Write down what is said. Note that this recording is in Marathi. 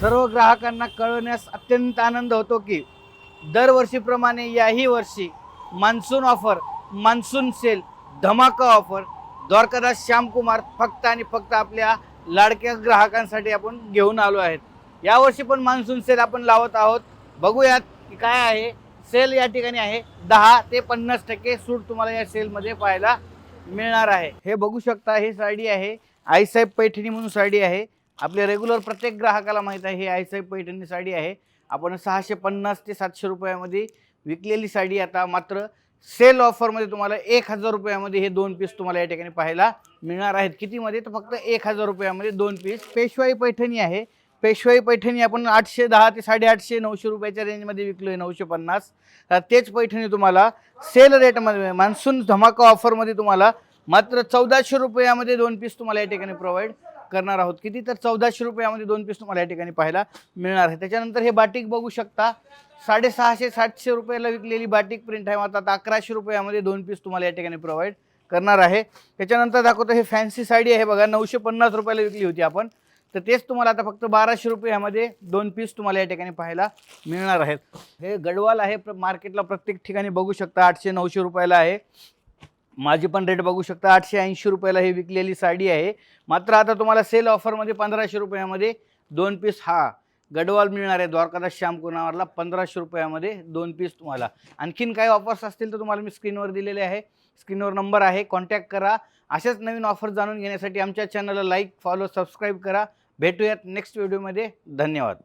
सर्व ग्राहकांना कळवण्यास अत्यंत आनंद होतो की दरवर्षीप्रमाणे याही वर्षी मान्सून ऑफर मान्सून सेल धमाका ऑफर द्वारकादास श्यामकुमार फक्त आणि फक्त आपल्या लाडक्या ग्राहकांसाठी आपण घेऊन आलो आहेत. यावर्षी पण मान्सून सेल आपण लावत आहोत. बघूयात की काय आहे. सेल या ठिकाणी आहे. दहा ते पन्नास टक्के सूट तुम्हाला या सेलमध्ये पाहायला मिळणार आहे. हे बघू शकता ही साडी आहे. आईसाहेब पैठणी म्हणून साडी आहे. आपल्या रेग्युलर प्रत्येक ग्राहकाला माहीत आहे ही आईसाहेब पैठणी साडी आहे. आपण सहाशे पन्नास ते सातशे रुपयामध्ये विकलेली साडी आता मात्र सेल ऑफरमध्ये तुम्हाला एक हजार रुपयामध्ये हे दोन पीस तुम्हाला या ठिकाणी पाहायला मिळणार आहेत. कितीमध्ये? तर फक्त एक हजार रुपयामध्ये दोन पीस पेशवाई पैठणी आहे. पेशवाई पैठणी आपण आठशे दहा ते साडेआठशे नऊशे रुपयाच्या रेंजमध्ये विकलो आहे नऊशे पन्नास. तर तेच पैठणी तुम्हाला सेल रेटमध्ये मान्सून धमाका ऑफरमध्ये तुम्हाला मात्र चौदाशे रुपयामध्ये दोन पीस तुम्हाला या ठिकाणी प्रोव्हाइड करणार आहोत. किती तर चौदाशे रुपयामध्ये दोन पीस तुम्हाला या ठिकाणी पाहायला मिळणार आहे. त्याच्यानंतर हे बाटिक बघू शकता. साडेसहाशे सातशे रुपयाला विकलेली बाटिक प्रिंट आहे. मात्र आता अकराशे रुपयामध्ये दोन पीस तुम्हाला या ठिकाणी प्रोव्हाइड करणार आहे. त्याच्यानंतर दाखवतो हे फॅन्सी साडी आहे बघा. नऊशे पन्नास रुपयाला विकली होती आपण. तर तेच तुम्हाला आता फक्त बाराशे रुपयामध्ये दोन पीस तुम्हाला या ठिकाणी पाहायला मिळणार आहेत. हे गडवाल आहे. मार्केटला प्रत्येक ठिकाणी बघू शकता. आठशे नऊशे रुपयाला आहे. माझी पण रेट बघू शकता. आठशे ऐंशी रुपयाला ही विकलेली साडी आहे. मात्र आता तुम्हाला सेल ऑफरमध्ये पंधराशे रुपयामध्ये दोन पीस हा गडवाल मिळणार आहे. द्वारकादास श्यामकुनावरला पंधराशे रुपयामध्ये दोन पीस तुम्हाला. आणखीन काही ऑफर्स असतील तर तुम्हाला मी स्क्रीनवर दिलेले आहे. स्क्रीनवर नंबर आहे. कॉन्टॅक्ट करा. अशाच नवीन ऑफर जाणून घेण्यासाठी आमच्या चॅनलला लाईक फॉलो सबस्क्राईब करा. भेटूयात नेक्स्ट व्हिडिओमध्ये धन्यवाद.